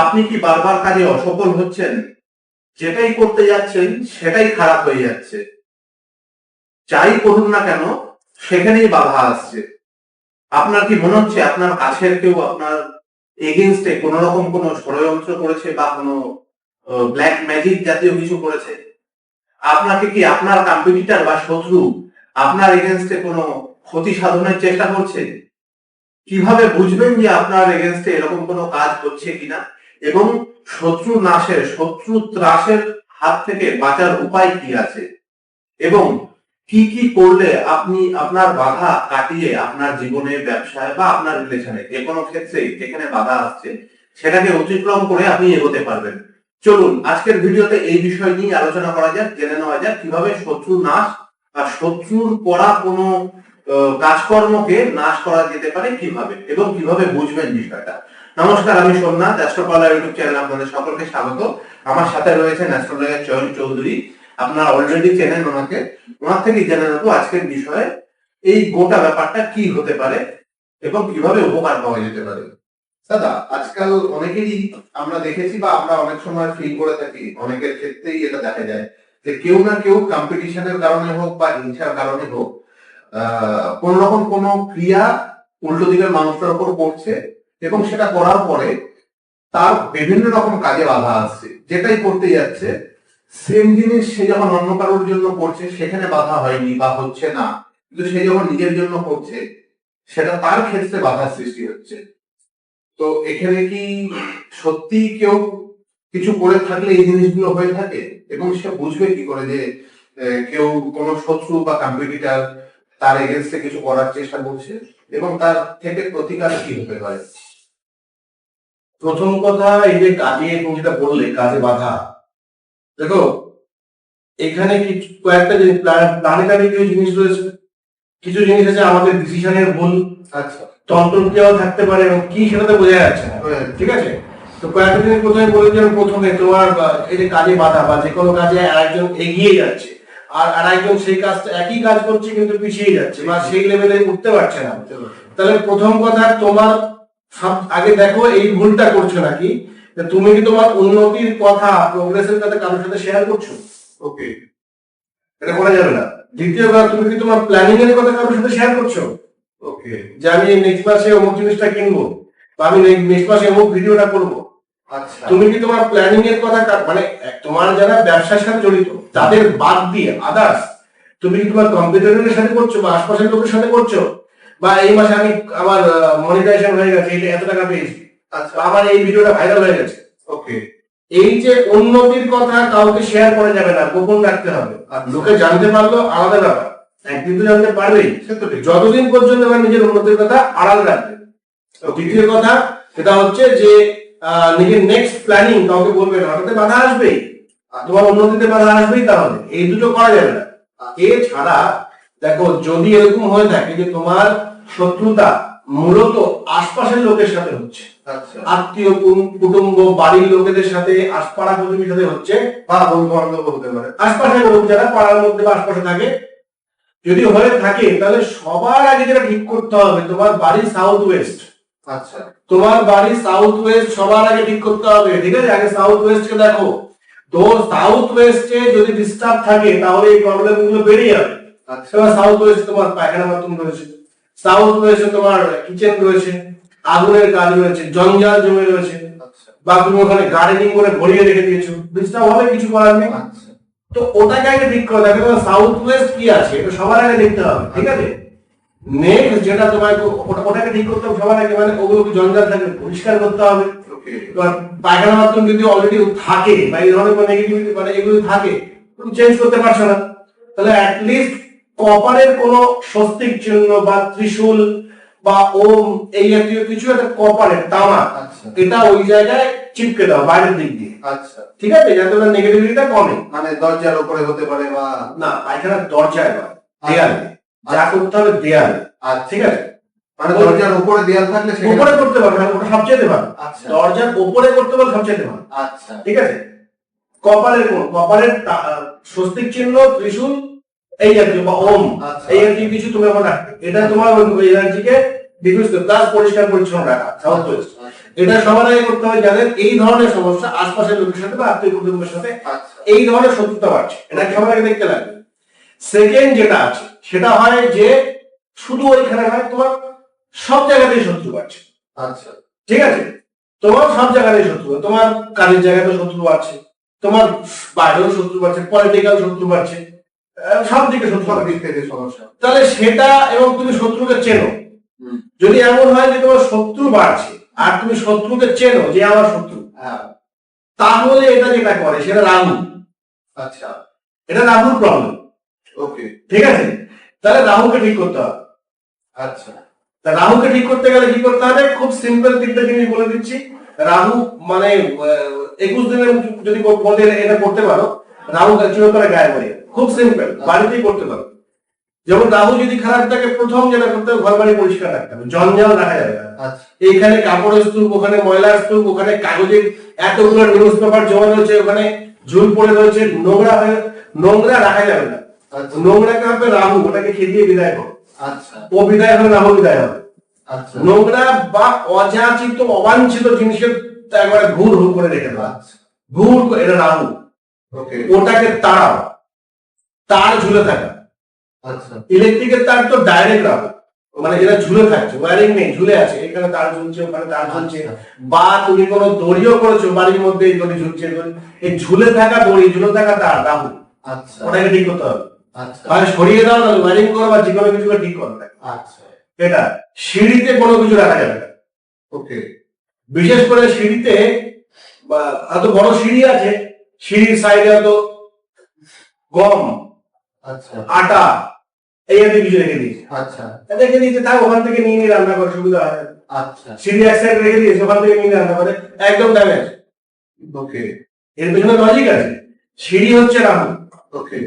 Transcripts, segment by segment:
আপনি কি বারবার কাজে অসফল হচ্ছেন? যেটাই করতে যাচ্ছেন, সেটাই খারাপ হয়ে যাচ্ছে। যাই করুন না কেন, সেখানেই বাধা আসছে। আপনার কি মনে হচ্ছে, আপনার কাছের কেউ আপনার এগেনস্টে কোন রকম কোন ষড়যন্ত্র করেছে বা কোনো ব্ল্যাক ম্যাজিক জাতীয় কিছু করেছে? আপনাকে কি আপনার কম্পিটিটর বা শত্রু আপনার এগেনস্টে কোনো ক্ষতি সাধনের চেষ্টা করছে? কীভাবে বুঝবেন যে আপনার এগেনস্টে এরকম কোনো কাজ হচ্ছে কিনা? এবং শত্রু নাশের, শত্রু ত্রাসের হাত থেকে বাঁচার উপায় কি আছে? এবং কি কি করলে আপনি আপনার বাধা কাটিয়ে আপনার জীবনে ব্যবসায় বা আপনার রিলেশনে যে কোনো ক্ষেত্রে যেখানে বাধা আসছে, সেটাকে অতিক্রম করে আপনি এগোতে পারবেন। চলুন, আজকের ভিডিওতে এই বিষয় নিয়ে আলোচনা করা যাক, জেনে নেওয়া যাক কীভাবে শত্রু নাশ বা শত্রুর করা কোনো কাজকর্মকে নাশ করা যেতে পারে কীভাবে এবং কীভাবে বুঝবেন বিষয়টা। নমস্কার, আমি সোমনাথ অ্যাস্ট্রোপালা ইউটিউব চ্যানেল আপনাদের সকলকে স্বাগত। আমার সাথে রয়েছেন অ্যাস্ট্রোলজার চয়ন চৌধুরী আপনারা অলরেডি চেনেন ওনাকে। ওনার থেকে জেনে নেব আজকের বিষয়ে, এই গোটা ব্যাপারটা কি হতে পারে এবং কীভাবে উপকার পাওয়া যেতে পারে। দাদা, আজকাল অনেকেরই আমরা দেখেছি বা আমরা অনেক সময় ফিল করে থাকি, অনেকের ক্ষেত্রেই এটা দেখা যায় যে কেউ না কেউ কম্পিটিশনের কারণে হোক বা হিংসার কারণে হোক, আহ কোন রকম কোন ক্রিয়া উল্টো দিকের মানুষটার উপর করছে এবং সেটা করার পরে তার বিভিন্ন রকম কাজে বাধা আসছে যেটাই করতে যাচ্ছে সেম জিনিস সে যখন অন্য কারোর জন্য করছে, সেখানে বাধা হয়নি বা হচ্ছে না। কিন্তু সে যখন নিজের জন্য করছে, সেটা তার ক্ষেত্রে বাধার সৃষ্টি হচ্ছে। তো এখানে কি সত্যি কেউ কিছু করে থাকলে এই জিনিসগুলো হয়ে থাকে? এবং সে বুঝবে কি করে যে কেউ কোনো শত্রু বা কম্পিটিটার তার এগেনস্টে কিছু করার চেষ্টা করছে? এবং তার থেকে প্রতিকার কি হতে পারে প্রথম কথা এই যে কাজে তুমি যেটা বললে কাজে বাধা? দেখো এখানে কিছু কয়েকটা জিনিস প্ল্যানেটারি কিছু জিনিস রয়েছে? কিছু জিনিস আছে আমাদের ডিসিশনের ভুল আচ্ছা। তন্ত্রক্রিয়াও থাকতে পারে এবং কি সেটা তো বোঝা যাচ্ছে না। হ্যাঁ, ঠিক আছে? তো কয়েকটা জিনিস প্রথমে বলেছিলাম প্রথমে তোমার এই যে কাজে বাধা বা যে কোনো কাজে আরেকজন এগিয়ে যাচ্ছে আর আরেকজন সেই কাজটা একই কাজ করছে কিন্তু পিছিয়ে যাচ্ছে বা সেই লেভেলে উঠতে পারছে না। তাহলে প্রথম কথা তোমার আগে দেখো এই ভুলটা করছ নাকি? তুমি কি তোমার উন্নতির কথা প্রোগ্রেসের কথা কারোর সাথে শেয়ার করছ? ওকে এটা করা যাবে না। দ্বিতীয়বার তুমি কি তোমার প্ল্যানিং এর কথা কারোর সাথে শেয়ার করছ? ওকে যে আমি নেক্সট মাসে অমুক জিনিসটা কিনবো বা আমি নেক্সট মাসে অমুক ভিডিওটা করব। আচ্ছা। তুমি কি তোমার প্ল্যানিং এর কথা মানে তোমার যারা ব্যবসার সাথে জড়িত তাদের বাদ দিয়ে আদার্স তুমি কি তোমার কম্পিউটারের সাথে করছ বা আশপাশের লোকের সাথে করছ? বা এই মাসে আমি আমার মনিটাইজেশন হয়ে গেছে এটা এত টাকা পেয়েছি। আচ্ছা আমার এই ভিডিওটা ভাইরাল হয়ে গেছে। ওকে এই যে উন্নতির কথা কাউকে শেয়ার করা যাবে না গোপন রাখতে হবে। আর লোকে জানতে পারল আলাদা ব্যাপার। একদিন তো জানতে পারবেই। যতদিন পর্যন্ত আমার নিজের উন্নতির কথা আড়াল রাখবে। দ্বিতীয় কথা সেটা হচ্ছে যে নিজের নেক্সট প্ল্যানিং কাউকে বলবে না। ওটাতে বাধা আসবেই। আর তোমার উন্নতিতে বাধা আসবেই তাহলে। এই দুটো করা যাবে না। এছাড়া দেখো যদি এরকম হয়ে থাকে যে তোমার শত্রুতা মূলত আশপাশের লোকের সাথে হচ্ছে। আচ্ছা। আত্মীয় কুটুম্ব বাড়ির লোকেদের সাথে আশপাড়া প্রতিবেশীর সাথে হচ্ছে বা বন্ধু বান্ধব হতে পারে। আশপাশের লোক যারা পাড়ার মধ্যে বা আশপাশে থাকে যদি হয়ে থাকে তাহলে সবার আগে যেটা ঠিক করতে হবে তোমার বাড়ি সাউথ ওয়েস্ট আচ্ছা। তোমার বাড়ি সাউথ ওয়েস্ট সবার আগে ঠিক করতে হবে ঠিক আছে? আগে সাউথ ওয়েস্ট কে দেখো। তো সাউথ ওয়েস্টে যদি ডিস্টার্ব থাকে তাহলে এই প্রবলেমগুলো বেরিয়ে যাবে। আচ্ছা। সাউথ ওয়েস্ট তোমার পায়খানা বাথরুম রয়েছে। সাউথ ওয়েস্টে তোমার কিচেন রয়েছে আগুনের কাজ রয়েছে জঞ্জাল জমে রয়েছে। আচ্ছা। বা তুমি ওখানে গার্ডেনিং করে ভরিয়ে রেখে দিয়েছ। ডিস্টার্ব হবে কিছু করার নেই। আচ্ছা। তো ওটাকে আগে ঠিক করে দেখো সাউথ ওয়েস্ট কি আছে এটা সবার আগে দেখতে হবে ঠিক আছে? নেক্সট যেটা তোমার ওটাকে ঠিক করতে হবে সবার আগে মানে ওগুলো জঞ্জাল থাকবে পরিষ্কার করতে হবে। পায়খানা বাথরুম যদি অলরেডি থাকে বা এই ধরনের নেগেটিভিটি মানে এগুলো থাকে তুমি চেঞ্জ করতে পারছ না। তাহলে অ্যাটলিস্ট কপারের কোন স্বস্তিক চিহ্ন বা ত্রিশূল বা ওম এই জাতীয় কিছু একটা কপারের তামা আচ্ছা। এটা ওই জায়গায় চিপকে দাও বাইরের দিক দিয়ে। আচ্ছা। ঠিক আছে? যাতে ওটা নেগেটিভিটিটা কমে। মানে দরজার উপরে হতে পারে বা না পায়খানার দরজায় নয় দেয়ালে। যা করতে হবে দেয়ালে। আর ঠিক আছে? মানে দরজার উপরে দেয়াল থাকলে উপরে করতে পারবে না, ওটা সবচেয়ে ভালো। আচ্ছা। দরজার উপরে করতে পারলে সবচেয়ে ভালো। আচ্ছা। ঠিক আছে? কপালের কোন কপালের স্বস্তিক চিহ্ন ত্রিশূল এই জাতীয় বা ওম আচ্ছা। এই জাতীয় কিছু তুমি এখন এটা তোমার এনার্জিকে ডিফিউজ করবে প্লাস পরিষ্কার পরিচ্ছন্ন রাখা সাউথ আচ্ছা এটা সবার আগে করতে হবে যাদের এই ধরনের সমস্যা আশপাশের লোকের সাথে বা আত্মীয় কুটুম্বের সাথে আচ্ছা। এই ধরনের শত্রুতা বাড়ছে। এটা সবার আগে দেখতে লাগবে? সেকেন্ড যেটা আছে সেটা হয় যে শুধু ওইখানে নয় তোমার সব জায়গাতেই শত্রু বাড়ছে। আচ্ছা। ঠিক আছে? তোমার সব জায়গাতেই শত্রু তোমার কাজের জায়গাতেও শত্রু আছে তোমার বাইরেও শত্রু বাড়ছে পলিটিক্যাল শত্রু বাড়ছে। সব দিকে শত্রু সব বাড়ছে। দিক থেকে সমস্যা। তাহলে সেটা এবং তুমি শত্রুকে চেনো। যদি এমন হয় যে তোমার শত্রু বাড়ছে আর তুমি শত্রুকে চেনো যে আমার শত্রু হ্যাঁ। তাহলে এটা যেটা করে সেটা রাহু আচ্ছা। এটা রাহুর প্রবলেম ওকে। ঠিক আছে? তাহলে রাহুকে ঠিক করতে হবে। আচ্ছা। তা রাহুকে ঠিক করতে গেলে কি করতে হবে? খুব সিম্পল তিনটা জিনিস বলে দিচ্ছি। রাহু মানে একুশ দিনের যদি এটা করতে পারো রাহু চিরতরে গায়ে যাবে। খুব সিম্পল বাড়িতেই করতে পারো। যেমন রাহু যদি খারাপ থাকে প্রথম যেটা করতে হবে ঘর বাড়ি পরিষ্কার রাখতে হবে। জঞ্জাল রাখা যাবে না আচ্ছা। এইখানে কাপড়ের স্তূপ ওখানে ময়লার স্তূপ ওখানে কাগজের এতগুলো নিউজ পেপার জমা রয়েছে ওখানে ঝুল পড়ে রয়েছে নোংরা হয়ে নোংরা রাখা যাবে না। আচ্ছা। নোংরাকে হবে রাহু? ওটাকে খেদিয়ে বিদায় করো আচ্ছা। ও বিদায় হবে রাহু বিদায় হবে। আচ্ছা। নোংরা বা অযাচিত অবাঞ্ছিত জিনিসের একবারে ঘুর করে রেখে দেওয়া ঘুর এটা রাহু। ওকে ওটাকে তাড়াও। তার ঝুলে থাকা। আচ্ছা। ইলেকট্রিকের তার তো ডাইরেক্ট রাহু মানে যেটা ঝুলে থাকছে ওয়ারিং নেই ঝুলে আছে এখানে তার ঝুলছে ওখানে তার ঝুলছে। বা তুমি কোনো দড়িও করেছ বাড়ির মধ্যে এই দড়ি ঝুলছে এই ঝুলে থাকা দড়ি ঝুলে থাকা তার রাহু আচ্ছা। ওটাকে ঠিক করতে হবে। আচ্ছা। সরিয়ে দাও না ওয়ারিং করো বা যে কোনো কিছু ঠিক করো। আচ্ছা। এটা সিঁড়িতে কোনো কিছু রাখা যাবে না। ওকে। বিশেষ করে সিঁড়িতে বা হয়তো বড় সিঁড়ি আছে সিঁড়ির সাইডে হয়তো গম। আচ্ছা আটা। এই জাতীয় কিছু রেখে দিয়েছে। আচ্ছা। রেখে দিয়েছে তাই ওখান থেকে নিয়ে নিয়ে রান্না করে সুবিধা হয়। আচ্ছা। সিঁড়ি এক সাইড রেখে দিয়েছে ওখান থেকে নিয়ে রান্না করে একদম ড্যামেজ ওকে। এর পেছনে লজিক আছে। সিঁড়ি হচ্ছে রাহু ওকে।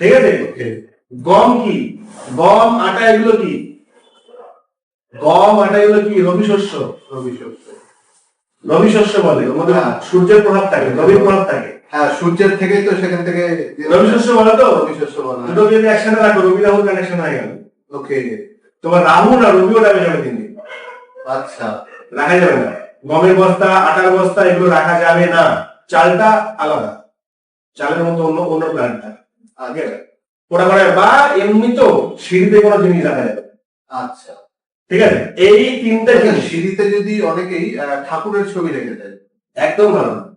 ঠিক আছে? ওকে। গম কি? গম আটা এগুলো কি? গম আটা এগুলো কি? রবি শস্য। রবি শস্য। রবি শস্য বলে মধ্যে হ্যাঁ। সূর্যের প্রভাব থাকে রবির প্রভাব থাকে। হ্যাঁ সূর্যের থেকেই তো সেখান থেকে রবি শস্য বলে তো? রবি শস্য বলা হয়। দুটো যদি একসাথে রাখো রবি রাহু কানেকশন হয়ে গেল। ওকে। তোমার রাহু না রবিও ড্যামেজ হবে দিন দিন। আচ্ছা। রাখা যাবে না। গমের বস্তা আটার বস্তা এগুলো রাখা যাবে না। চালটা আলাদা। চালের মতো অন্য অন্য প্ল্যান্ট থাকে আগে ওটা করে বা এমনি তো সিঁড়িতে কোনো জিনিস রাখা যাবে আচ্ছা। ঠিক আছে? এই তিনটে আচ্ছা, জিনিস। সিঁড়িতে যদি অনেকেই ঠাকুরের ছবি রেখে দেয়। একদম ভালো। না।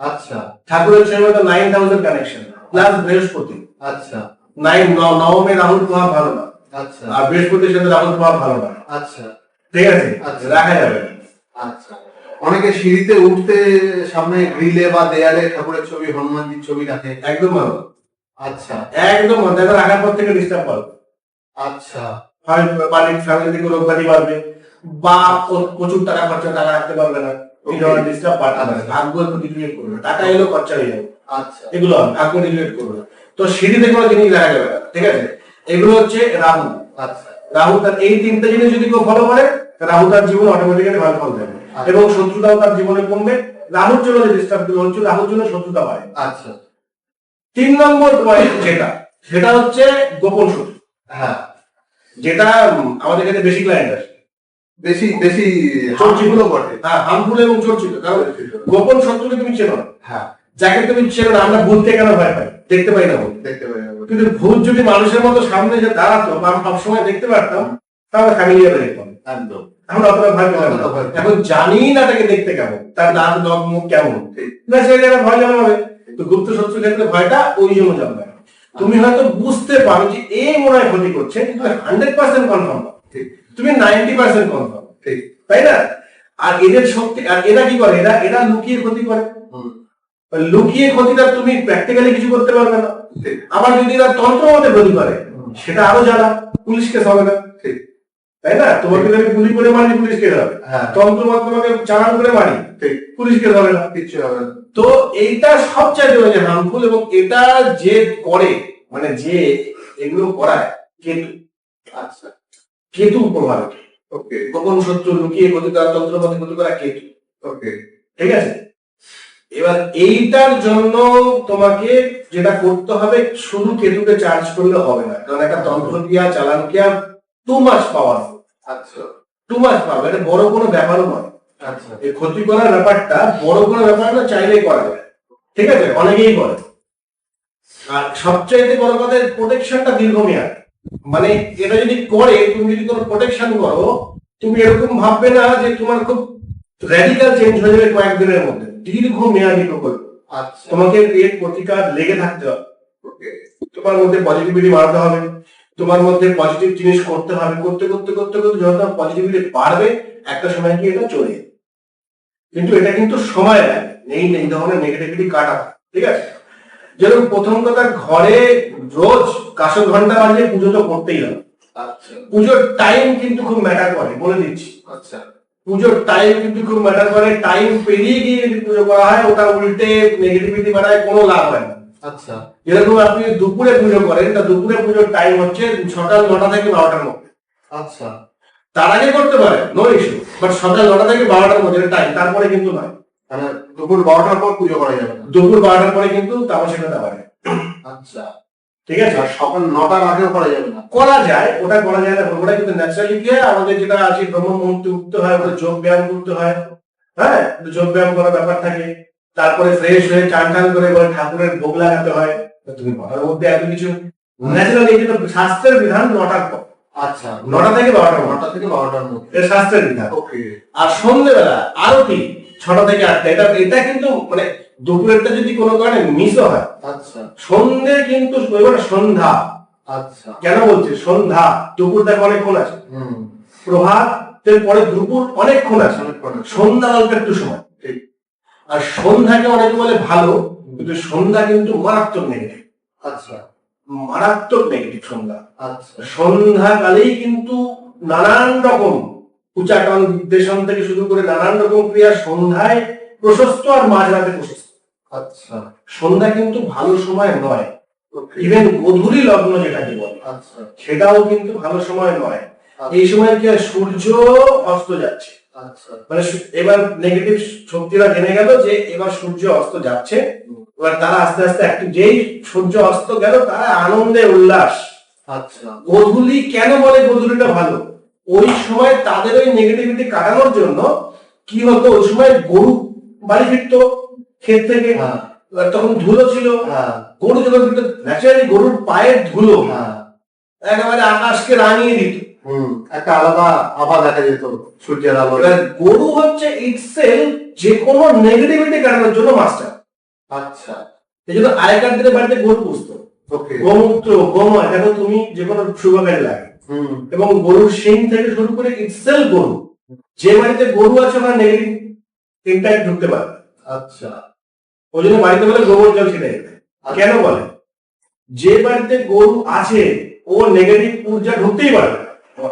আচ্ছা। ঠাকুরের সঙ্গে তো নাইন থাউজেন্ড কানেকশন প্লাস বৃহস্পতি। আচ্ছা। নাইন নবমে রাহুল প্রভাব ভালো না। আচ্ছা। আর বৃহস্পতির সাথে রাহুল প্রভাব ভালো না। আচ্ছা। ঠিক আছে? আচ্ছা। রাখা যাবে। আচ্ছা। অনেকে সিঁড়িতে উঠতে সামনে গ্রিলে বা দেয়ালে ঠাকুরের ছবি হনুমানজির ছবি রাখে। একদম ভালো। আচ্ছা। একদম। দেখো রাখার পর থেকে ডিস্টার্ব পাবে আচ্ছা। হয় বাড়ির ফ্যামিলি থেকে রোগবাদি বাড়বে বা প্রচুর টাকা খরচা টাকা রাখতে পারবে না। ভাগ্য করবে টাকা এলো খরচা হয়ে যাবে। আচ্ছা। এগুলো ভাগ্য করবে। তো সিঁড়িতে কোনো জিনিস যাবে না ঠিক আছে? এগুলো হচ্ছে রাহু। আচ্ছা। রাহু তার এই তিনটে জিনিস যদি কেউ ফলো করে রাহু তার জীবনে অটোমেটিক্যালি ভালো ফল দেবে। এবং শত্রুতাও তার জীবনে কমবে। রাহুর জন্য যে ডিস্টার্বগুলো হচ্ছে রাহুর জন্য শত্রুতা হয় আচ্ছা। তিন নম্বর পয়েন্ট যেটা সেটা হচ্ছে গোপন শত্রু। হ্যাঁ। যেটা আমাদের কাছে বেশি ক্লায়েন্ট আছে বেশি বেশি হামগুলো বটে। হ্যাঁ হার্মফুল এবং চর্চিত কারণ গোপন শত্রুকে তুমি চেনো? হ্যাঁ। যাকে তুমি চেনো না আমরা ভূতকে কেন ভয় পাই। দেখতে পাই না ভূত। দেখতে পাই আমরা। কিন্তু ভূত যদি মানুষের মতো সামনে যে দাঁড়াতো বা আমি সবসময় দেখতে পারতাম তাহলে ফ্যামিলিয়ার দেখতাম একদম। আমরা অতটা ভয় পেলাম না। না। এখন জানি না তাকে দেখতে কেমন। তার দাঁত নখ মুখ কেমন। না সেই জায়গায় ভয় জন্মাবে তো গুপ্ত শত্রুর ক্ষেত্রে ভয়টা ওই জন্য জন্মায় তুমি হয়তো বুঝতে পারো যে এই মনে হয় ক্ষতি করছে কিন্তু হান্ড্রেড পার্সেন্ট কনফার্ম ঠিক। তুমি নাইনটি পার্সেন্ট কনফার্ম ঠিক। তাই না? আর এদের শক্তি আর এরা কি করে? এরা এরা লুকিয়ে ক্ষতি করে। লুকিয়ে ক্ষতিটা তুমি প্র্যাকটিক্যালি কিছু করতে পারবে না। আবার যদি এরা তন্ত্র মতে ক্ষতি করে সেটা আরও জানা পুলিশ কেস হবে না। ঠিক। তাই না? তোমাকে যদি আমি গুলি করে মারি পুলিশ কেস হবে। হ্যাঁ। তন্ত্র মতে তোমাকে চালান করে মারি পুলিশ কেস হবে না। কিচ্ছু হবে না। তো এইটা সবচাইতে বেশি হার্মফুল এবং এটা যে করে মানে যে এগুলো করায় কেতু আচ্ছা। কেতু প্রভাব ওকে গোপন শত্রু লুকিয়ে ক্ষতি করা তন্ত্র মতে ক্ষতি করা কেতু। ওকে ঠিক আছে? এবার এইটার জন্য তোমাকে যেটা করতে হবে শুধু কেতুকে চার্জ করলে হবে না। কারণ একটা তন্ত্র ক্রিয়া চালান ক্রিয়া টু মাস পাওয়ার আচ্ছা। টু মাস পাওয়ার এটা বড় কোনো ব্যাপারও নয়। আচ্ছা। এই ক্ষতি করার ব্যাপারটা বড় কোনো ব্যাপার না চাইলেই করা যায়। ঠিক আছে? অনেকেই করে। আর সবচাইতে বড় কথা প্রোটেকশনটা দীর্ঘমেয়াদ। মানে এটা যদি করে তুমি যদি কোনো প্রোটেকশন করো তুমি এরকম ভাববে না যে তোমার খুব র্যাডিক্যাল চেঞ্জ হয়ে যাবে কয়েকদিনের মধ্যে। দীর্ঘমেয়াদী প্রকল্প। আচ্ছা। তোমাকে এর প্রতিকার লেগে থাকতে হবে। তোমার মধ্যে পজিটিভিটি বাড়াতে হবে। তোমার মধ্যে পজিটিভ জিনিস করতে হবে। করতে করতে করতে করতে তোমার পজিটিভিটি বাড়বে একটা সময় কি এটা চলে কিন্তু এটা কিন্তু সময় লাগে এই ধরনের নেগেটিভিটি কাটা ঠিক আছে? যেরকম প্রথম কথা ঘরে রোজ কাশো ঘণ্টা বাজে পুজো তো করতেই হবে। আচ্ছা। পুজোর টাইম কিন্তু খুব ম্যাটার করে বলে দিচ্ছি। আচ্ছা। পুজোর টাইম কিন্তু খুব ম্যাটার করে টাইম পেরিয়ে গিয়ে যদি পুজো করা হয় ওটা উল্টে নেগেটিভিটি বাড়ায় কোনো লাভ হয় না। আচ্ছা। যেরকম আপনি দুপুরে পুজো করেন তা দুপুরে পুজোর টাইম হচ্ছে সকাল নটা থেকে বারোটার মধ্যে। আচ্ছা। তার আগে করতে পারে নো ইস্যু বাট সকাল নটা থেকে বারোটার মধ্যে টাইম তারপরে কিন্তু নয়। মানে দুপুর বারোটার পর পুজো করা যাবে না। দুপুর বারোটার পরে কিন্তু আচ্ছা। ঠিক আছে? আর সকাল নটার আগেও করা যাবে না। করা যায় ওটা করা যায় না ওটা কিন্তু ন্যাচারালি আমাদের যেটা আছে ব্রহ্ম মুহূর্তে উঠতে হয় ওটা যোগ ব্যায়াম করতে হয়। হ্যাঁ? যোগ ব্যায়াম করার ব্যাপার থাকে। তারপরে ফ্রেশ হয়ে চান টান করে বলে ঠাকুরের ভোগ লাগাতে হয়। তুমি ঘরের মধ্যে এত কিছু ন্যাচারালি যেটা শাস্ত্রের বিধান নটার পর। আচ্ছা। নটা থেকে বারোটা নটা থেকে বারোটার মধ্যে। শাস্ত্রের বিধান। ওকে। আর সন্ধ্যেবেলা আরতি। ছটা থেকে আটটা এটা এটা কিন্তু মানে দুপুরেরটা যদি কোনো কারণে মিসও হয় আচ্ছা। সন্ধে কিন্তু এবারে সন্ধ্যা। আচ্ছা। কেন বলছে? সন্ধ্যা দুপুর দেখো অনেকক্ষণ আছে। হুম। প্রভাতের পরে দুপুর অনেকক্ষণ আছে। সন্ধ্যা অল্প একটু সময় ঠিক। আর সন্ধ্যাকে অনেকে বলে ভালো কিন্তু সন্ধ্যা কিন্তু মারাত্মক নেগেটিভ আচ্ছা। মারাত্মক নেগেটিভ সন্ধ্যা। আচ্ছা। সন্ধ্যাকালেই কিন্তু নানান রকম উচ্চাটন নির্দেশন থেকে শুরু করে নানান রকম ক্রিয়া সন্ধ্যায় প্রশস্ত আর মাঝরাতে প্রশস্ত। আচ্ছা। সন্ধ্যা কিন্তু ভালো সময় নয়। ইভেন গধূলি লগ্ন যেটাকে বলে আচ্ছা। সেটাও কিন্তু ভালো সময় নয়। এই সময় কি সূর্য অস্ত যাচ্ছে। আচ্ছা। মানে এবার নেগেটিভ শক্তিরা জেনে গেল যে এবার সূর্য অস্ত যাচ্ছে। এবার তারা আস্তে আস্তে একটু যেই সূর্য অস্ত গেল তারা আনন্দে উল্লাস। আচ্ছা। গধূলি কেন বলে গধূলিটা ভালো? ওই সময় তাদের ওই নেগেটিভিটি কাটানোর জন্য কি হতো? ওই সময় গরু বাড়ি ফিরতো ক্ষেত থেকে। হ্যাঁ। তখন ধুলো ছিল। হ্যাঁ। গরু যখন ফিরতো ন্যাচারালি গরুর পায়ের ধুলো হ্যাঁ। একেবারে আকাশকে রাঙিয়ে দিত। একটা আলাদা আভা দেখা যেত সূর্যের আলো। গরু হচ্ছে ইটসেল যে কোনো নেগেটিভিটি কাটানোর জন্য মাস্টার আচ্ছা। এই জন্য আগেকার দিনে বাড়িতে গরু পুষতো। গোমূত্র গোময় দেখো তুমি যে কোনো শুভ কাজে লাগে। এবং গরুর শিং থেকে শুরু করে ইটসেল গরু। যে বাড়িতে গরু আছে ওখানে নেগেটিভ ইম্প্যাক্ট ঢুকতে পারে। আচ্ছা। ওই জন্য বাড়িতে বলে গোবর জল দেয়। কেন বলে? যে বাড়িতে গরু আছে ও নেগেটিভ ঊর্জা ঢুকতেই পারে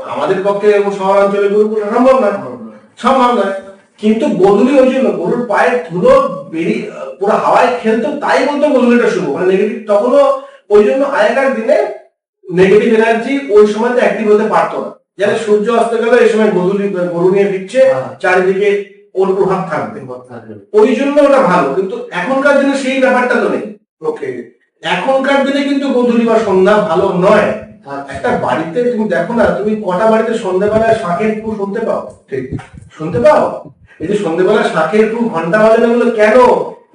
আমাদের পক্ষে এবং শহরাঞ্চলে গরু পোষা সম্ভব নয় সম্ভব নয় কিন্তু গধুলি ওই জন্য গরুর পায়ের ধুলো বেরিয়ে পুরো হাওয়ায় খেলতো তাই বলতো গধুলিটা শুভ। মানে নেগেটিভ তখনও ওই জন্য আগেকার দিনে নেগেটিভ এনার্জি ওই সময়তে অ্যাক্টিভ হতে পারতো না। যেন সূর্য অস্ত গেল এই সময় গধুলি গরু নিয়ে ফিরছে হ্যাঁ। চারিদিকে ওর প্রভাব থাকবে। ওই জন্য ওটা ভালো কিন্তু এখনকার দিনে সেই ব্যাপারটা তো নেই। ওকে এখনকার দিনে কিন্তু গধুলি বা সন্ধ্যা ভালো নয়। আচ্ছা একটা বাড়িতে তুমি দেখো না তুমি কটা বাড়িতে সন্ধ্যাবেলায় শাঁখের কু শুনতে পাও? ঠিক। শুনতে পাও? এই যে সন্ধ্যেবেলা শাঁখের কু ঘণ্টা বাজানো গুলো কেন?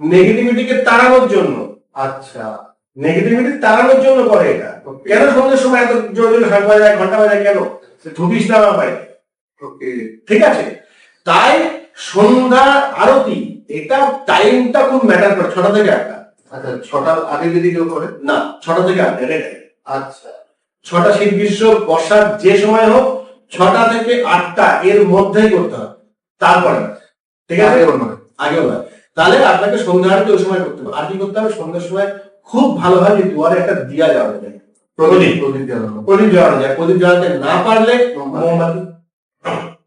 নেগেটিভিটিকে তাড়ানোর জন্য। আচ্ছা। নেগেটিভিটি তাড়ানোর জন্য করে এটা। কেন সন্ধ্যের সময় এত জোরে জোরে শাঁখ বাজায় ঘণ্টা বাজায় কেন? সে ধুপিস না আমার বাড়িতে। ঠিক আছে? তাই সন্ধ্যা আরতি এটা টাইমটা খুব ম্যাটার করে ছটা থেকে আটটা। আচ্ছা ছটার আগে যদি কেউ করে? না ছটা থেকে আটটা এটাই। আচ্ছা। ছটা শীত গ্রীষ্ম বর্ষার যে সময় হোক ছটা থেকে আটটা এর মধ্যেই করতে হবে। তারপরে ঠিক আছে? আগেও না তাহলে আপনাকে সন্ধ্যা আরতি ওই সময় করতে হবে। আর কি করতে হবে? সন্ধ্যার সময় খুব ভালোভাবে দুয়ারে একটা দিয়া জ্বালানো যায়। প্রদীপ। প্রদীপ জ্বালানো প্রদীপ জ্বালানো যায়। প্রদীপ জ্বালাতে না পারলে মোমবাতি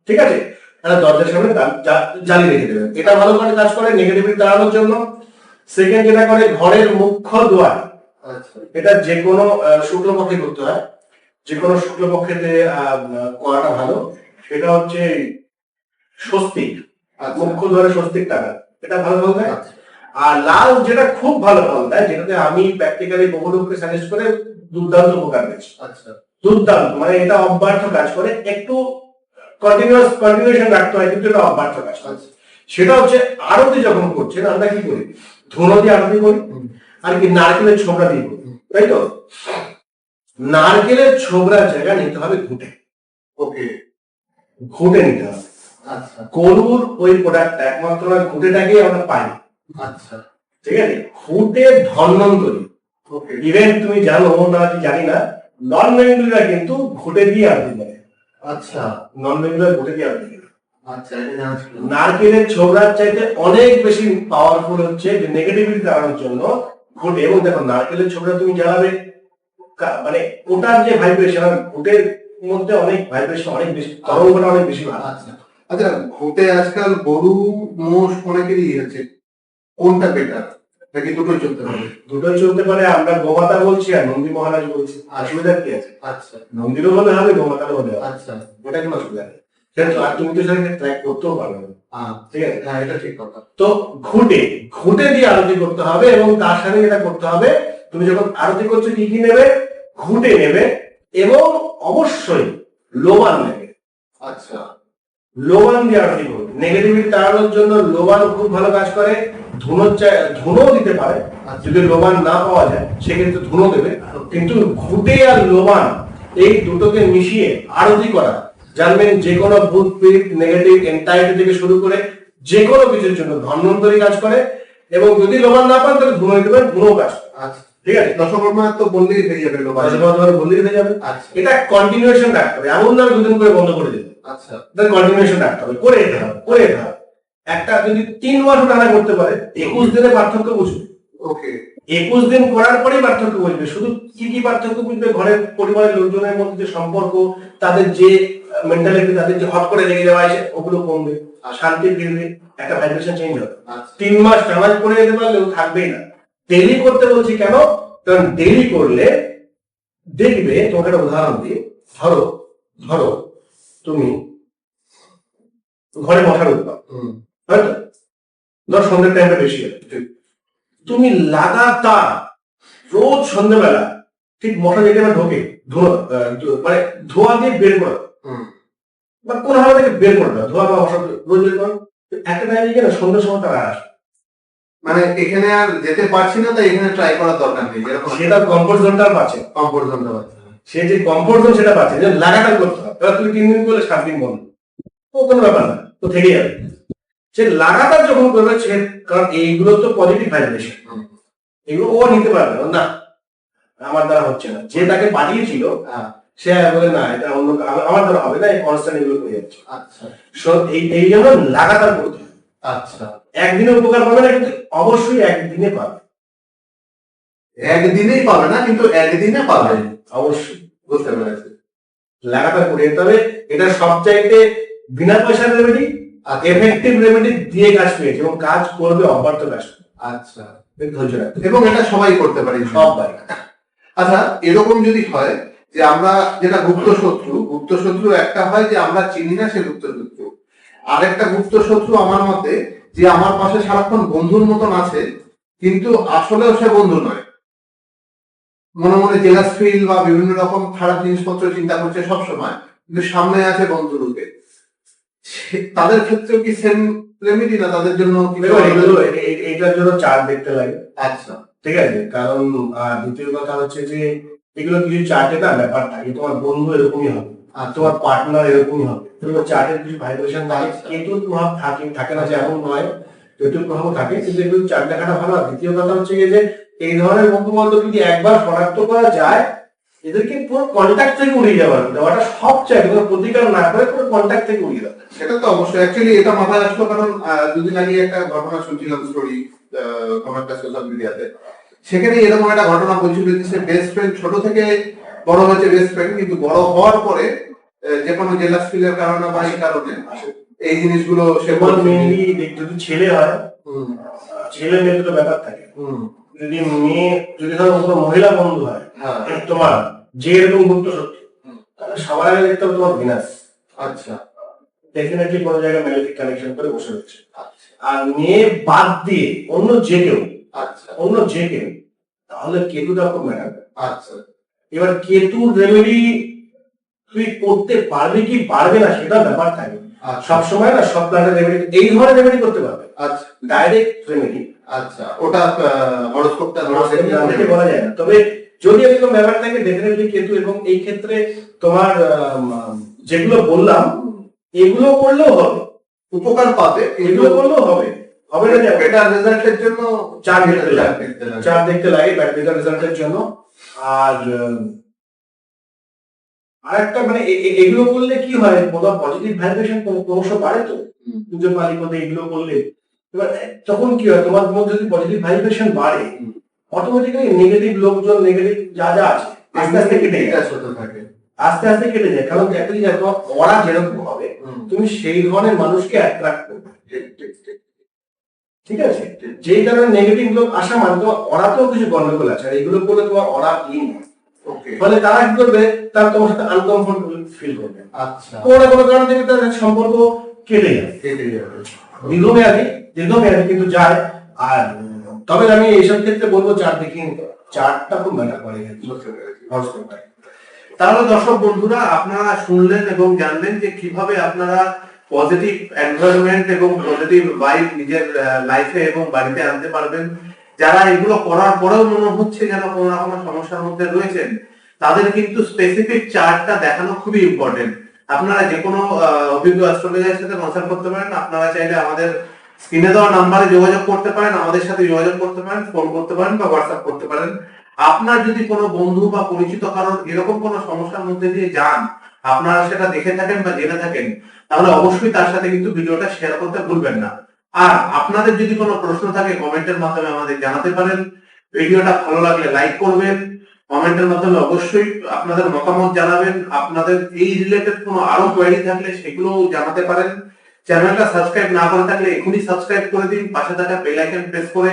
ঠিক আছে? দরজার সামনে জ্বালিয়ে রেখে দেবেন। এটা ভালো করে কাজ করে নেগেটিভিটি তাড়ানোর জন্য। সেকেন্ড যেটা করে ঘরের মুখ্য দুয়ার। আচ্ছা। এটা যে কোনো শুক্লপক্ষে করতে হয়। যে কোনো শুক্লপক্ষেতে আহ, করাটা ভালো। সেটা হচ্ছে স্বস্তিক। আচ্ছা। মুখ্য দুয়ারে স্বস্তিক টাকা। এটা ভালো আচ্ছা। আর লাল যেটা খুব ভালো ফল দেয় যেটাতে আমি প্র্যাকটিক্যালি বহু লোককে সাজেস্ট করে দুর্দান্ত উপকার পেয়েছি। আচ্ছা। দুর্দান্ত মানে এটা অব্যাহত কাজ করে একটু কন্টিনিউয়াস কন্টিনিউশন রাখতে হয় কিন্তু এটা অব্যাহত কাজ আচ্ছা। সেটা হচ্ছে আরতি যখন করছেন আমরা কি করি? ধুনো দিয়ে আরতি করি আর কি নারকেলের ছোবড়া দিয়ে করি তাই তো? নারকেলের ছোবড়ার জায়গা নিতে হবে ঘুটে। ওকে। ঘুটে নিতে হবে। আচ্ছা। গরুর ওই প্রোডাক্টটা একমাত্র ঘুটেটাকেই আমরা পাই আচ্ছা ঠিক আছে? ঘুটে ধন্বন্তরী ইভেন তুমি জানো না জানি না নন বেঙ্গলিরা কিন্তু ঘুটে দিয়ে আরতি করে। আচ্ছা। নন বেঙ্গলিরা ঘুটে দিয়ে করে। আচ্ছা না। নারকেলের ছোবড়ার চাইতে অনেক বেশি পাওয়ারফুল হচ্ছে যে নেগেটিভিটি তাড়ানোর জন্য ঘুটে। এবং দেখো নারকেলের ছোবড়া তুমি জ্বালাবে। মানে ওটার যে ভাইব্রেশন ঘুটের মধ্যে অনেক ভাইব্রেশন অনেক বেশি তরঙ্গটা অনেক বেশি ভালো আচ্ছা। আচ্ছা ঘুটে আজকাল গরু মোষ অনেকেরই কোনটা বেটার নাকি দুটোই চলতে হবে দুটোই চলতে পারে আমরা গোমাতা বলছি আর নন্দী মহারাজ বলছি। অসুবিধা কি আছে? আচ্ছা। নন্দীরও হলে হবে গোমাতারও হলে আচ্ছা। ওটা কোনো অসুবিধা নেই। কিন্তু আর তুমি তো সেটাকে ট্র্যাক করতেও পারবে না। হ্যাঁ ঠিক আছে। হ্যাঁ এটা ঠিক কথা। তো ঘুটে ঘুটে দিয়ে আরতি করতে হবে এবং তার সাথে যেটা করতে হবে তুমি যখন আরতি করছ কি কি নেবে? ঘুটে নেবে এবং অবশ্যই লোবান নেবে। আচ্ছা। লোবান দিয়ে আরতি করবে। নেগেটিভিটি তাড়ানোর জন্য লোবান খুব ভালো কাজ করে। ধুনোর চাই ধুনো দিতে পারে আর যদি লোবান না পাওয়া যায় সেক্ষেত্রে ধুনো দেবে। কিন্তু ঘুটে আর লোবান এই দুটোকে মিশিয়ে আরতি করা জানবেন যে কোনো ভূত পীড়িত নেগেটিভ এন্টাইটি থেকে শুরু করে যে কোনো কিছুর জন্য ধন্বন্তরী কাজ করে এবং যদি লোবান না পান তাহলে ধুনো পারেন ধুনো কাজ আচ্ছা। ঠিক আছে? দশকর্মা তো বললেই হয়ে যাবে লোবান। বললে হয়ে যাবে। আচ্ছা। এটা কন্টিনিউশন রাখতে হবে। এমন না দুদিন করে বন্ধ করে দেবে। আচ্ছা। কন্টিনিউশন রাখতে হবে। করে যেতে হবে করে যেতে হবে। একটা যদি তিন মাস টানা করতে পারে একুশ দিনে পার্থক্য বুঝবে। ওকে। একুশ দিন করার পরেই পার্থক্য বুঝবে। শুধু কি কি পার্থক্য বুঝবে? ঘরের পরিবারের লোকজনের মধ্যে যে সম্পর্ক তাদের যে মেন্টালিটি তাদের যে হট করে লেগে যাওয়া আছে ওগুলো কমবে। আর শান্তি ফিরবে একটা ভাইব্রেশন চেঞ্জ হবে। আচ্ছা। তিন মাস টানা করে যেতে পারলে ও থাকবেই না। ডেলি করতে বলছি কেন? কারণ ডেলি করলে দেখবে তোমাকে একটা উদাহরণ দিই। ধরো ধরো তুমি ঘরে মশার উৎপাদ হয়তো? ধর সন্ধ্যের টাইমটা বেশি হয়। তুমি লাগাতার রোজ সন্ধ্যেবেলা ঠিক মশা যেটা ঢোকে ধোয়া মানে ধোয়া দিয়ে বের করো। বা কোন হাওয়া থেকে বের করো না ধোয়া বা মশা রোজ বের করো। একটা টাইমে না সন্ধ্যের সময় তারা আসে মানে এখানে আর যেতে পারছি না তাই এখানে ট্রাই করার দরকার নেই। যেরকম সে তার কমফোর্ট জোনটা পাচ্ছে। কমফোর্ট জোনটা পাচ্ছে। সে যে কমফোর্ট জোন সেটা পাচ্ছে যে লাগাতার করতে হবে। তুমি তিন দিন করলে সাত দিন বন্ধ। ও কোনো ব্যাপার না তো থেকে যাবে। সে লাগাতার যখন করবে সে কারণ এইগুলো তো পজিটিভ ভাইব্রেশন। এগুলো ও নিতে পারবে না। আমার দ্বারা হচ্ছে না। যে তাকে পাঠিয়েছিল হ্যাঁ। সে বলে না এটা অন্য আমার- দ্বারা হবে না এই কনস্ট্যান্ট এগুলো হয়ে যাচ্ছে। আচ্ছা। এই এই জন্য লাগাতার করতে হবে। আচ্ছা। একদিনে উপকার পাবে না কিন্তু অবশ্যই একদিনে পাবে। একদিনেই পাবে না কিন্তু একদিনে পাবে। অবশ্যই। বুঝতে পেরেছি। লাগাতার করে যেতে হবে। এটা সবচাইতে বিনা পয়সার রেমেডি এফেক্টিভ রেমেডি দিয়ে কাজ পেয়েছে এবং কাজ করবে অব্যাহত কাজ আচ্ছা। ধৈর্য রাখতে। এবং এটা সবাই করতে পারি সব বাড়ি আচ্ছা এরকম যদি হয় যে আমরা যেটা গুপ্ত শত্রু গুপ্ত শত্রু একটা হয় যে আমরা চিনি না সে গুপ্ত শত্রু। আরেকটা গুপ্ত শত্রু আমার মতে যে আমার পাশে সারাক্ষণ বন্ধুর মতন আছে কিন্তু আসলেও সে বন্ধু নয়। মনে মনে জেলাস ফিল বা বিভিন্ন রকম খারাপ জিনিসপত্র চিন্তা করছে সবসময় কিন্তু সামনে আছে বন্ধু রূপে তাদের ক্ষেত্রেও কি সেম রেমেডি না তাদের জন্য এগুলো এইটার জন্য চার্ট দেখতে লাগে। আচ্ছা। ঠিক আছে? কারণ দ্বিতীয় কথা হচ্ছে যে এগুলো কিছু চার্টে না ব্যাপার থাকে তোমার বন্ধু এরকমই হবে আর আচ্ছা। তোমার পার্টনার এরকমই হবে। তোমার চার্টের কিছু ভাইব্রেশন থাকে। আচ্ছা। কেতুর প্রভাব থাকে থাকে না যে এমন নয় কেতুর প্রভাব থাকে কিন্তু এগুলো চার্ট দেখাটা ভালো। আর দ্বিতীয় কথা হচ্ছে যে এই ধরনের বন্ধু বান্ধব যদি একবার শনাক্ত করা যায় এদেরকে পুরো কন্ট্যাক্ট থেকে উড়িয়ে যাওয়ার দেওয়াটা সব চাই প্রতিকার না করে পুরো কন্ট্যাক্ট থেকে উড়িয়ে দেওয়া। সেটা তো অবশ্যই। অ্যাকচুয়ালি এটা মাথায় আসলো কারণ আহ, দুদিন আগে একটা ঘটনা শুনছিলাম স্টোরি কোনো একটা সোশ্যাল মিডিয়াতে সেখানে এরকম একটা ঘটনা বলছিল যে সে বেস্ট ফ্রেন্ড ছোট থেকে বড় হয়েছে বেস্ট ফ্রেন্ড কিন্তু বড় হওয়ার পরে আহ, যে কোনো জেলাস ফিলের কারণে বা এই কারণে এই জিনিসগুলো সে। মেনলি যদি ছেলে হয় হুম, ছেলে মেয়ে দুটো ব্যাপার থাকে। হুম, যদি মেয়ে যদি ধরো কোনো মহিলা বন্ধু হ্যাঁ তোমার যে এরকম গুপ্ত শক্তি তাহলে সবার আগে দেখতে হবে তোমার বিনাশ আচ্ছা। ডেফিনেটলি কোনো জায়গায় ম্যালেটিক কানেকশন করে বসে রয়েছে। আচ্ছা। আর মেয়ে বাদ দিয়ে অন্য যে কেউ আচ্ছা। অন্য যে কেউ তাহলে কেতুটা খুব ম্যাটার আচ্ছা। এবার কেতুর রেমেডি তুই করতে পারবি কি পারবে না সেটা ব্যাপার থাকে। আচ্ছা। সবসময় না সব প্ল্যান্টের রেমেডি এই ধরনের রেমেডি করতে পারবে। আচ্ছা। ডাইরেক্ট রেমেডি আচ্ছা। ওটা হরস্কোপটা বলা যায় না। তবে যদি এরকম ব্যাপার থাকে ডেফিনেটলি কেতু এবং এই ক্ষেত্রে তোমার যেগুলো বললাম এগুলো করলেও হবে উপকার পাবে এগুলো করলেও হবে। হবে না দেখো বেটার রেজাল্টের জন্য চার দেখতে লাগে। চার দেখতে লাগে রেজাল্টের জন্য। আর আর একটা মানে এগুলো করলে কি হয় পজিটিভ ভাইব্রেশন ক্রমশ বাড়ে তো? মালিক মধ্যে এগুলো করলে এবার তখন কি হয় তোমার মধ্যে যদি পজিটিভ ভাইব্রেশন বাড়ে। অটোমেটিক্যালি নেগেটিভ লোকজন নেগেটিভ যা যা আছে আস্তে আস্তে কেটে থাকে। আস্তে আস্তে কেটে যায়। কারণ একটা জিনিস ওরা যেরকম হবে তুমি সেই ধরনের মানুষকে অ্যাট্রাক্ট করবে। ঠিক, আছে? যেই কারণে নেগেটিভ লোক আসা মানে তোমার ওরাতেও কিছু গন্ডগোল আছে আর এগুলো করলে তোমার ওরা ওকে। ফলে তারা কি করবে? তারা তোমার সাথে আনকমফোর্টেবল ফিল করবে। আচ্ছা। কোনো কোনো কারণ থেকে তাদের সম্পর্ক কেটে যাবে। কেটে যাবে। দীর্ঘমেয়াদী দীর্ঘমেয়াদী কিন্তু যায় আর তবে আমি এইসব ক্ষেত্রে বলব চার দেখি চারটা খুব ম্যাটার করে তাহলে দর্শক বন্ধুরা, আপনারা শুনলেন এবং জানলেন যে কীভাবে আপনারা পজিটিভ এনভায়রনমেন্ট এবং পজিটিভ ভাইব নিজের লাইফে এবং বাড়িতে আনতে পারবেন। যারা এগুলো করার পরেও মনে হচ্ছে যেন কোনো কোনো সমস্যার মধ্যে রয়েছেন, তাদের কিন্তু স্পেসিফিক চার্টটা দেখানো খুবই ইম্পর্টেন্ট আপনারা যে কোনো অভিজ্ঞ অ্যাস্ট্রোলজারের সাথে কনসাল্ট করতে পারেন, আপনারা চাইলে আমাদের স্ক্রিনে দেওয়া নাম্বারে যোগাযোগ করতে পারেন, আমাদের সাথে যোগাযোগ করতে পারেন ফোন করতে পারেন বা হোয়াটসঅ্যাপ করতে পারেন। আপনার যদি কোনো বন্ধু বা পরিচিত কারোর এরকম কোনো সমস্যার মধ্যে দিয়ে যান, আপনারা সেটা দেখে থাকেন বা জেনে থাকেন, তাহলে অবশ্যই তার সাথে কিন্তু ভিডিওটা শেয়ার করতে ভুলবেন না। আর আপনাদের যদি কোনো প্রশ্ন থাকে, কমেন্টের মাধ্যমে আমাদের জানাতে পারেন। ভিডিওটা ভালো লাগলে লাইক করবেন। কমেন্টের মাধ্যমে অবশ্যই আপনাদের মতামত জানাবেন। আপনাদের এই রিলেটেড কোনো আরও কোয়েরি থাকলে সেগুলো জানাতে পারেন। চ্যানেলটা সাবস্ক্রাইব না করে থাকলে এখনই সাবস্ক্রাইব করে দিন, পাশে থাকা বেল আইকন প্রেস করে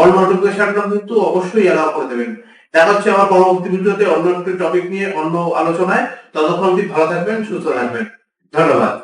অল নোটিফিকেশনটা কিন্তু অবশ্যই অ্যালাউ করে দেবেন। দেখা হচ্ছে আমার পরবর্তী ভিডিওতে অন্য একটি টপিক নিয়ে, অন্য আলোচনায়। ততক্ষণ অবধি ভালো থাকবেন, সুস্থ থাকবেন। ধন্যবাদ।